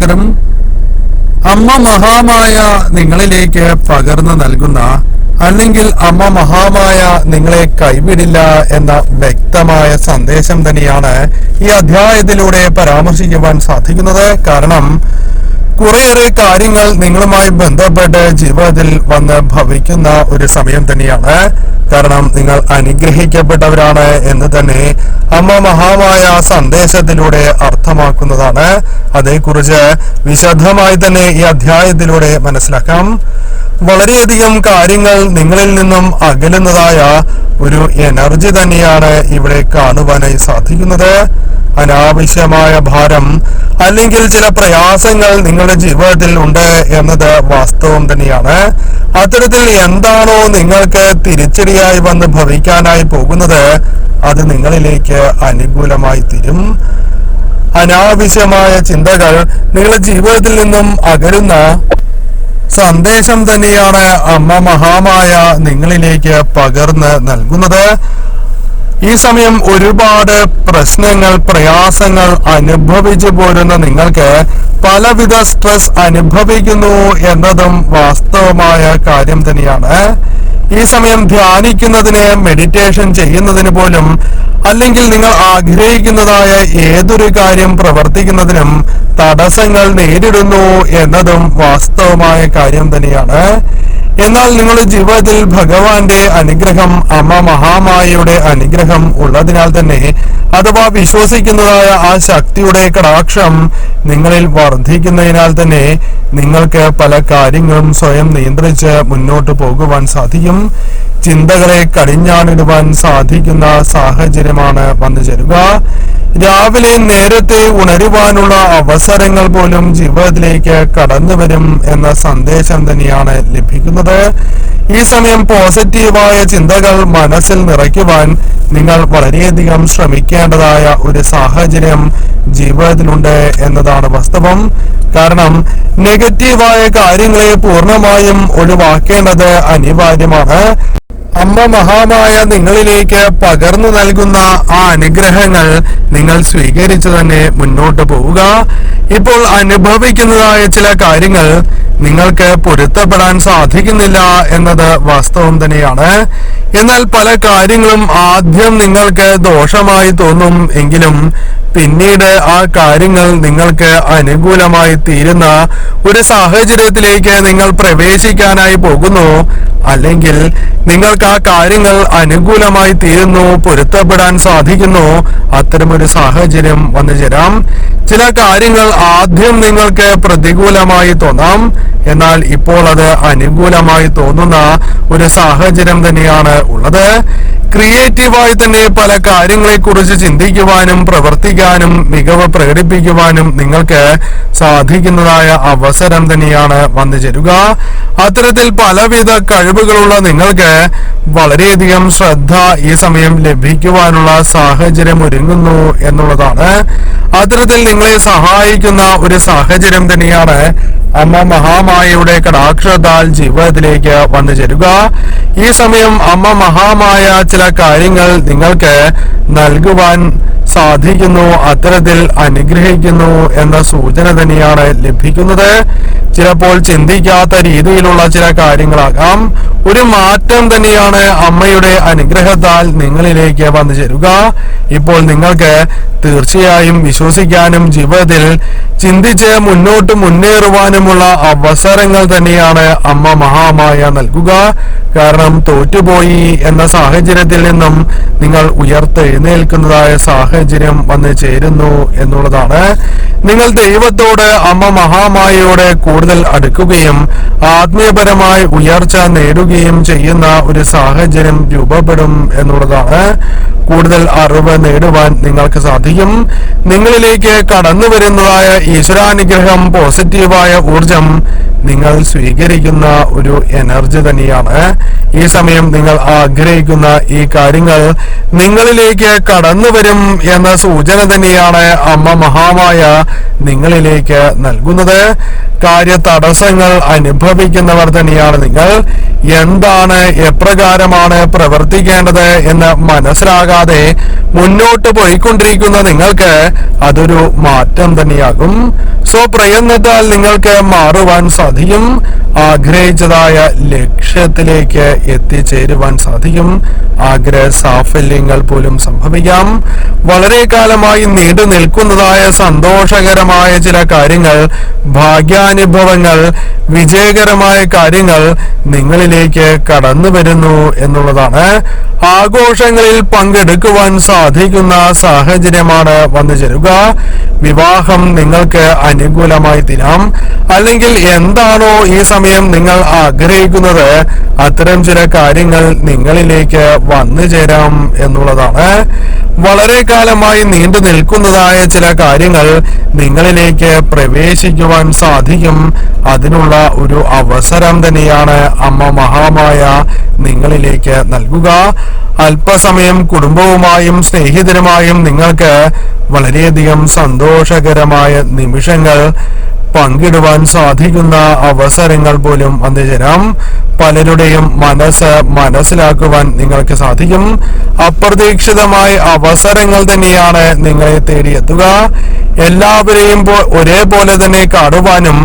നമസ്കാരം അമ്മ മഹാമായ നിങ്ങളിലേക്ക് പകർന്നു നൽകുന്ന അല്ലെങ്കിൽ അമ്മ മഹാമായ നിങ്ങളെ കൈവിടില്ല എന്ന വ്യക്തമായ സന്ദേശം തന്നെയാണ് ഈ അധ്യായത്തിലൂടെ പരാമർശിക്കുവാൻ സാധിക്കുന്നത്. കാരണം കുറേയേറെ കാര്യങ്ങൾ നിങ്ങളുമായി ബന്ധപ്പെട്ട് ജീവിതത്തിൽ വന്ന് ഭവിക്കുന്ന ഒരു സമയം തന്നെയാണ്. കാരണം നിങ്ങൾ അനുഗ്രഹിക്കപ്പെട്ടവരാണ് എന്ന് തന്നെ അമ്മ മഹാമായ സന്ദേശത്തിലൂടെ അർത്ഥമാക്കുന്നതാണ്. അതേക്കുറിച്ച് വിശദമായി തന്നെ ഈ അധ്യായത്തിലൂടെ മനസ്സിലാക്കാം. വളരെയധികം കാര്യങ്ങൾ നിങ്ങളിൽ നിന്നും അകലുന്നതായ ഒരു എനർജി തന്നെയാണ് ഇവിടെ കാണുവാനായി സാധിക്കുന്നത്. അനാവശ്യമായ ഭാരം അല്ലെങ്കിൽ ചില പ്രയാസങ്ങൾ നിങ്ങളുടെ ജീവിതത്തിൽ ഉണ്ട് എന്നത് വാസ്തവം തന്നെയാണ്. അത്തരത്തിൽ എന്താണോ നിങ്ങൾക്ക് തിരിച്ചടിയായി വന്ന് ഭവിക്കാനായി പോകുന്നത് അത് നിങ്ങളിലേക്ക് അനുകൂലമായി തീരും. അനാവശ്യമായ ചിന്തകൾ നിങ്ങളുടെ ജീവിതത്തിൽ നിന്നും അകലുന്ന സന്ദേശം തന്നെയാണ് അമ്മ മഹാമായ നിങ്ങളിലേക്ക് പകർന്ന് നൽകുന്നത്. ഈ സമയം ഒരുപാട് പ്രശ്നങ്ങൾ പ്രയാസങ്ങൾ അനുഭവിച്ചു പോരുന്ന നിങ്ങൾക്ക് പലവിധ സ്ട്രെസ് അനുഭവിക്കുന്നു എന്നതും വാസ്തവമായ കാര്യം തന്നെയാണ്. ഈ സമയം ധ്യാനിക്കുന്നതിന് മെഡിറ്റേഷൻ ചെയ്യുന്നതിന് പോലും അല്ലെങ്കിൽ നിങ്ങൾ ആഗ്രഹിക്കുന്നതായ ഏതൊരു കാര്യം പ്രവർത്തിക്കുന്നതിനും തടസ്സങ്ങൾ നേരിടുന്നു എന്നതും വാസ്തവമായ കാര്യം തന്നെയാണ്. എന്നാൽ നിങ്ങളുടെ ജീവിതത്തിൽ ഭഗവാന്റെ അനുഗ്രഹം അമ്മ മഹാമായയുടെ അനുഗ്രഹം ഉള്ളതിനാൽ തന്നെ അഥവാ വിശ്വസിക്കുന്നതായ ആ ശക്തിയുടെ കടാക്ഷം നിങ്ങളിൽ വർദ്ധിക്കുന്നതിനാൽ തന്നെ നിങ്ങൾക്ക് പല കാര്യങ്ങളും സ്വയം നിയന്ത്രിച്ച് മുന്നോട്ട് പോകുവാൻ സാധിക്കും. ചിന്തകളെ കടിഞ്ഞാണിടുവാൻ സാധിക്കുന്ന സാഹചര്യമാണ് വന്നു ചേരുക. രാവിലെ നേരത്തെ ഉണരുവാനുള്ള അവസരങ്ങൾ പോലും ജീവിതത്തിലേക്ക് കടന്നു വരും എന്ന സന്ദേശം തന്നെയാണ് ലഭിക്കുന്നത്. ഈ സമയം പോസിറ്റീവായ ചിന്തകൾ മനസ്സിൽ നിറയ്ക്കുവാൻ നിങ്ങൾ വളരെയധികം ശ്രമിക്കേണ്ടതായ ഒരു സാഹചര്യം ജീവിതത്തിലുണ്ട് എന്നതാണ് വാസ്തവം. കാരണം നെഗറ്റീവായ കാര്യങ്ങളെ പൂർണമായും ഒഴിവാക്കേണ്ടത് അനിവാര്യമാണ്. അമ്മ മഹാമായ നിങ്ങളിലേക്ക് പകർന്നു നൽകുന്ന ആ അനുഗ്രഹങ്ങൾ നിങ്ങൾ സ്വീകരിച്ചു തന്നെ മുന്നോട്ട് പോവുക. ഇപ്പോൾ അനുഭവിക്കുന്നതായ ചില കാര്യങ്ങൾ നിങ്ങൾക്ക് പൊരുത്തപ്പെടാൻ സാധിക്കുന്നില്ല എന്നത് വാസ്തവം തന്നെയാണ്. എന്നാൽ പല കാര്യങ്ങളും ആദ്യം നിങ്ങൾക്ക് ദോഷമായി തോന്നും എങ്കിലും പിന്നീട് ആ കാര്യങ്ങൾ നിങ്ങൾക്ക് അനുകൂലമായി തീരുന്ന ഒരു സാഹചര്യത്തിലേക്ക് നിങ്ങൾ പ്രവേശിക്കാനായി പോകുന്നു. അല്ലെങ്കിൽ നിങ്ങൾക്ക് ആ കാര്യങ്ങൾ അനുകൂലമായി തീരുന്നു പൊരുത്തപ്പെടാൻ സാധിക്കുന്നു. അത്തരമൊരു സാഹചര്യം വന്നു ചേരാം. ചില കാര്യങ്ങൾ ആദ്യം നിങ്ങൾക്ക് പ്രതികൂലമായി തോന്നാം. എന്നാൽ ഇപ്പോൾ അത് അനുകൂലമായി തോന്നുന്ന ഒരു സാഹചര്യം തന്നെയാണ് ഉള്ളത്. ക്രിയേറ്റീവായി തന്നെ പല കാര്യങ്ങളെ കുറിച്ച് ചിന്തിക്കുവാനും പ്രവർത്തിക്കാനും മികവ് പ്രകടിപ്പിക്കുവാനും നിങ്ങൾക്ക് സാധിക്കുന്നതായ അവസരം തന്നെയാണ് വന്നു ചേരുക. അത്തരത്തിൽ പലവിധ കഴിവുകളുള്ള നിങ്ങൾക്ക് വളരെയധികം ശ്രദ്ധ ഈ സമയം ലഭിക്കുവാനുള്ള സാഹചര്യം ഒരുങ്ങുന്നു എന്നുള്ളതാണ്. അത്തരത്തിൽ നിങ്ങളെ സഹായിക്കുന്ന ഒരു സാഹചര്യം തന്നെയാണ് അമ്മ മഹാമായയുടെ കടാക്ഷതാൽ ജീവിതത്തിലേക്ക് വന്നു ചേരുക. ഈ സമയം അമ്മ മഹാമായ ചില കാര്യങ്ങൾ നിങ്ങൾക്ക് നൽകുവാൻ സാധിക്കുന്നു അത്തരത്തിൽ അനുഗ്രഹിക്കുന്നു എന്ന സൂചന തന്നെയാണ് ലഭിക്കുന്നത്. ചിലപ്പോൾ ചിന്തിക്കാത്ത രീതിയിലുള്ള ചില കാര്യങ്ങളാകാം. ഒരു മാറ്റം തന്നെയാണ് അമ്മയുടെ അനുഗ്രഹത്താൽ നിങ്ങളിലേക്ക് വന്നു ചേരുക. ഇപ്പോൾ നിങ്ങൾക്ക് തീർച്ചയായും വിശ്വസിക്കാനും ജീവിതത്തിൽ ചിന്തിച്ച് മുന്നോട്ട് മുന്നേറുവാനുമുള്ള അവസരങ്ങൾ തന്നെയാണ് അമ്മ മഹാമായ നൽകുക. കാരണം തോറ്റുപോയി എന്ന സാഹചര്യത്തിൽ നിന്നും നിങ്ങൾ ഉയർത്തെഴുന്നേൽക്കുന്നതായ സാഹചര്യം വന്ന് ചേരുന്നു എന്നുള്ളതാണ്. നിങ്ങൾ ദൈവത്തോട് അമ്മ മഹാമായയോട് കൂടുതൽ അടുക്കുകയും ആത്മീയപരമായി ഉയർച്ച നേടുകയും ചെയ്യുന്ന ഒരു സാഹചര്യം രൂപപ്പെടും എന്നുള്ളതാണ്. കൂടുതൽ അറിവ് നേടുവാൻ നിങ്ങൾക്ക് സാധിക്കും. നിങ്ങളിലേക്ക് കടന്നു വരുന്നതായ ഈശ്വരാനുഗ്രഹം പോസിറ്റീവായ ഊർജം നിങ്ങൾ സ്വീകരിക്കുന്ന ഒരു എനർജി തന്നെയാണ്. ഈ സമയം നിങ്ങൾ ആഗ്രഹിക്കുന്ന ഈ കാര്യങ്ങൾ നിങ്ങളിലേക്ക് കടന്നു വരും എന്ന സൂചന തന്നെയാണ് അമ്മ മഹാമായ നിങ്ങളിലേക്ക് നൽകുന്നത്. കാര്യ തടസ്സങ്ങൾ അനുഭവിക്കുന്നവർ തന്നെയാണ് നിങ്ങൾ. എന്താണ് എപ്രകാരമാണ് പ്രവർത്തിക്കേണ്ടത് എന്ന് മനസ്സിലാകാതെ മുന്നോട്ട് പോയിക്കൊണ്ടിരിക്കുന്ന നിങ്ങൾക്ക് അതൊരു മാറ്റം തന്നെയാകും. സോ പ്രയത്നത്താൽ നിങ്ങൾക്ക് മാറുവാൻ സാധിക്കും അധികം ആഗ്രഹിച്ചതായ ലക്ഷ്യത്തിലേക്ക് എത്തിച്ചേരുവാൻ സാധിക്കും. ആഗ്രഹ സാഫല്യങ്ങൾ പോലും സംഭവിക്കാം. വളരെ കാലമായി നീണ്ടു നിൽക്കുന്നതായ സന്തോഷകരമായ ചില കാര്യങ്ങൾ ഭാഗ്യാനുഭവങ്ങൾ വിജയകരമായ കാര്യങ്ങൾ നിങ്ങളിലേക്ക് കടന്നു വരുന്നു എന്നുള്ളതാണ്. ആഘോഷങ്ങളിൽ പങ്കെടുക്കുവാൻ സാധിക്കുന്ന സാഹചര്യമാണ് വന്നു ചേരുക. വിവാഹം നിങ്ങൾക്ക് അനുകൂലമായി തീരാം. അല്ലെങ്കിൽ എന്താണോ ഈ സമയം നിങ്ങൾ ആഗ്രഹിക്കുന്നത് അത്തരം ചില കാര്യങ്ങൾ നിങ്ങളിലേക്ക് വന്നു ചേരാം എന്നുള്ളതാണ്. വളരെ കാലമായി നീണ്ടു നിൽക്കുന്നതായ ചില കാര്യങ്ങൾ നിങ്ങളിലേക്ക് പ്രവേശിക്കുവാൻ സാധിക്കും. അതിനുള്ള ഒരു അവസരം തന്നെയാണ് അമ്മ മഹാമായ നിങ്ങളിലേക്ക് നൽകുക. അല്പസമയം കുടുംബവുമായും സ്നേഹിതരുമായും നിങ്ങൾക്ക് വളരെയധികം സന്തോഷകരമായ നിമിഷങ്ങൾ പങ്കിടുവാൻ സാധിക്കുന്ന അവസരങ്ങൾ പോലും അന്ത്യജനം പലരുടെയും മനസ്സ് മനസ്സിലാക്കുവാൻ നിങ്ങൾക്ക് സാധിക്കും. അപ്രതീക്ഷിതമായ അവസരങ്ങൾ തന്നെയാണ് നിങ്ങളെ തേടിയെത്തുക. എല്ലാവരെയും ഒരേപോലെ തന്നെ കാണുവാനും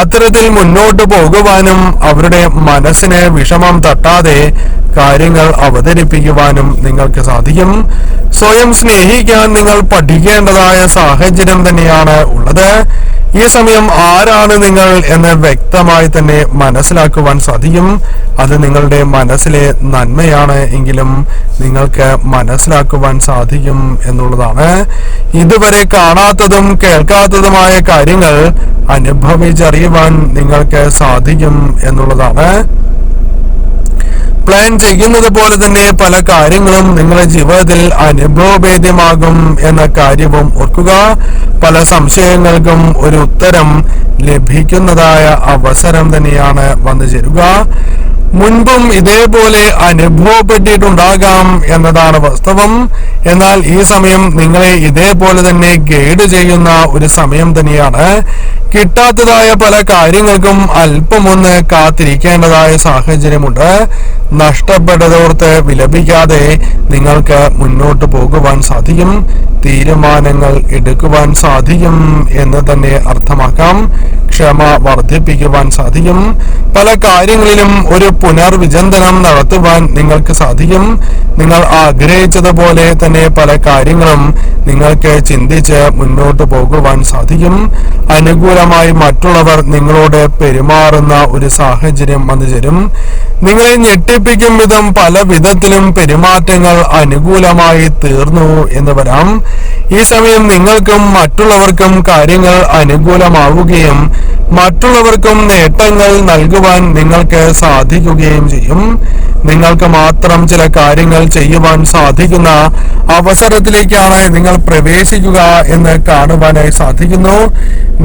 അത്തരത്തിൽ മുന്നോട്ട് പോകുവാനും അവരുടെ മനസ്സിനെ വിഷമം തട്ടാതെ കാര്യങ്ങൾ അവതരിപ്പിക്കുവാനും നിങ്ങൾക്ക് സാധിക്കും. സ്വയം സ്നേഹിക്കാൻ നിങ്ങൾ പഠിക്കേണ്ടതായ സാഹചര്യം തന്നെയാണ് ഉള്ളത്. ഈ സമയം ആരാണ് നിങ്ങൾ എന്ന് വ്യക്തമായി തന്നെ മനസ്സിലാക്കുവാൻ സാധിക്കും. അത് നിങ്ങളുടെ മനസ്സിലെ നന്മയാണ് എങ്കിലും നിങ്ങൾക്ക് മനസ്സിലാക്കുവാൻ സാധിക്കും എന്നുള്ളതാണ്. ഇതുവരെ കാണാത്തതും കേൾക്കാത്തതുമായ കാര്യങ്ങൾ അനുഭവിച്ചറിയുവാൻ നിങ്ങൾക്ക് സാധിക്കും എന്നുള്ളതാണ്. പ്ലാൻ ചെയ്യുന്നത് പോലെ തന്നെ പല കാര്യങ്ങളും നിങ്ങളുടെ ജീവിതത്തിൽ അനുഭവഭേദ്യമാകും എന്ന കാര്യവും ഓർക്കുക. പല സംശയങ്ങൾക്കും ഒരു ഉത്തരം ലഭിക്കുന്നതായ അവസരം തന്നെയാണ് വന്നു ചേരുക. മുൻപും ഇതേപോലെ അനുഭവപ്പെട്ടിട്ടുണ്ടാകാം എന്നതാണ് വാസ്തവം. എന്നാൽ ഈ സമയം നിങ്ങളെ ഇതേപോലെ തന്നെ ഗൈഡ് ചെയ്യുന്ന ഒരു സമയം തന്നെയാണ്. കിട്ടാത്തതായ പല കാര്യങ്ങൾക്കും അല്പമൊന്ന് കാത്തിരിക്കേണ്ടതായ സാഹചര്യമുണ്ട്. നഷ്ടപ്പെട്ടതോർത്ത് വിലപിക്കാതെ നിങ്ങൾക്ക് മുന്നോട്ട് പോകുവാൻ സാധിക്കും. തീരുമാനങ്ങൾ എടുക്കുവാൻ സാധിക്കും എന്ന് തന്നെ അർത്ഥമാക്കാം. ക്ഷമ വർദ്ധിപ്പിക്കുവാൻ സാധിക്കും. പല കാര്യങ്ങളിലും ഒരു പുനർവിചിന്തനം നടത്തുവാൻ നിങ്ങൾക്ക് സാധിക്കും. നിങ്ങൾ ആഗ്രഹിച്ചതുപോലെ തന്നെ പല കാര്യങ്ങളും നിങ്ങൾക്ക് ചിന്തിച്ച് മുന്നോട്ട് പോകുവാൻ സാധിക്കും. അനുകൂലമായി മറ്റുള്ളവർ നിങ്ങളോട് പെരുമാറുന്ന ഒരു സാഹചര്യം വന്നു ചേരും. നിങ്ങളെ ഞെട്ടിപ്പിക്കും വിധം പല വിധത്തിലും പെരുമാറ്റങ്ങൾ അനുകൂലമായി തീർന്നു എന്ന് വരാം. ഈ സമയം നിങ്ങൾക്കും മറ്റുള്ളവർക്കും കാര്യങ്ങൾ അനുകൂലമാവുകയും മറ്റുള്ളവർക്കും നേട്ടങ്ങൾ നൽകുവാൻ നിങ്ങൾക്ക് സാധിക്കുകയും ചെയ്യും. നിങ്ങൾക്ക് മാത്രം ചില കാര്യങ്ങൾ ചെയ്യുവാൻ സാധിക്കുന്ന അവസരത്തിലേക്കാണ് നിങ്ങൾ പ്രവേശിക്കുക എന്ന് കാണുവാനായി സാധിക്കുന്നു.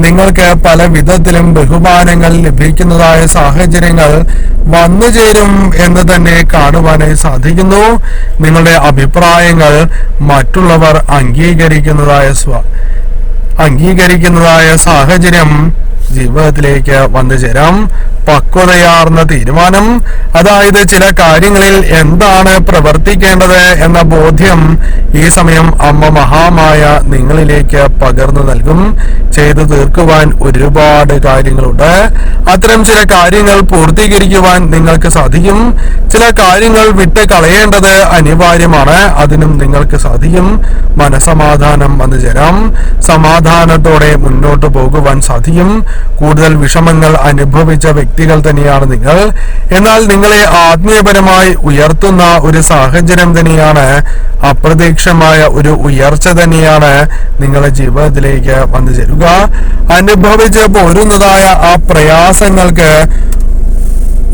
നിങ്ങൾക്ക് പല വിധത്തിലും ബഹുമാനങ്ങൾ ലഭിക്കുന്നതായ സാഹചര്യങ്ങൾ വന്നു ചേരും എന്ന് തന്നെ കാണുവാനായി സാധിക്കുന്നു. നിങ്ങളുടെ അഭിപ്രായങ്ങൾ മറ്റുള്ളവർ അംഗീകരിക്കുന്നതായ സ്വ അംഗീകരിക്കുന്നതായ സാഹചര്യം ജീവിതത്തിലേക്ക് വന്നു ചേരാം. പക്വതയാർന്ന തീരുമാനം. അതായത് ചില കാര്യങ്ങളിൽ എന്താണ് പ്രവർത്തിക്കേണ്ടത് എന്ന ബോധ്യം ഈ സമയം അമ്മ മഹാമായ നിങ്ങളിലേക്ക് പകർന്നു നൽകും. ചെയ്തു തീർക്കുവാൻ ഒരുപാട് കാര്യങ്ങളുണ്ട്. അത്തരം ചില കാര്യങ്ങൾ പൂർത്തീകരിക്കുവാൻ നിങ്ങൾക്ക് സാധിക്കും. ചില കാര്യങ്ങൾ വിട്ട് കളയേണ്ടത് അനിവാര്യമാണ്. അതിനും നിങ്ങൾക്ക് സാധിക്കും. മനസമാധാനം വന്നു ചേരാം. സമാധാനത്തോടെ മുന്നോട്ട് പോകുവാൻ സാധിക്കും. കൂടുതൽ വിഷമങ്ങൾ അനുഭവിച്ച വ്യക്തികൾ തന്നെയാണ് നിങ്ങൾ. എന്നാൽ നിങ്ങളെ ആത്മീയപരമായി ഉയർത്തുന്ന ഒരു സാഹചര്യം തന്നെയാണ് അപ്രതീക്ഷമായ ഒരു ഉയർച്ച തന്നെയാണ് നിങ്ങളുടെ ജീവിതത്തിലേക്ക് വന്നു ചേരുക. അനുഭവിച്ച് പോരുന്നതായ ആ പ്രയാസങ്ങൾക്ക്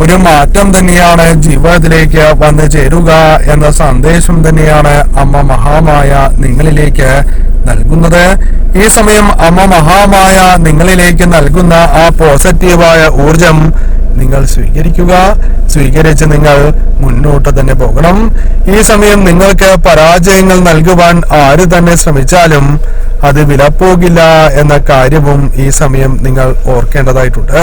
ഒരു മാറ്റം തന്നെയാണ് ജീവിതത്തിലേക്ക് വന്നു ചേരുക എന്ന സന്ദേശം തന്നെയാണ് അമ്മ മഹാമായ നിങ്ങളിലേക്ക് നൽകുന്നത്. ഈ സമയം അമ്മ മഹാമായ നിങ്ങളിലേക്ക് നൽകുന്ന ആ പോസിറ്റീവായ ഊർജം നിങ്ങൾ സ്വീകരിക്കുക. സ്വീകരിച്ച് നിങ്ങൾ മുന്നോട്ട് തന്നെ പോകണം. ഈ സമയം നിങ്ങൾക്ക് പരാജയങ്ങൾ നൽകുവാൻ ആര് തന്നെ ശ്രമിച്ചാലും അത് വിലപ്പോകില്ല എന്ന കാര്യവും ഈ സമയം നിങ്ങൾ ഓർക്കേണ്ടതായിട്ടുണ്ട്.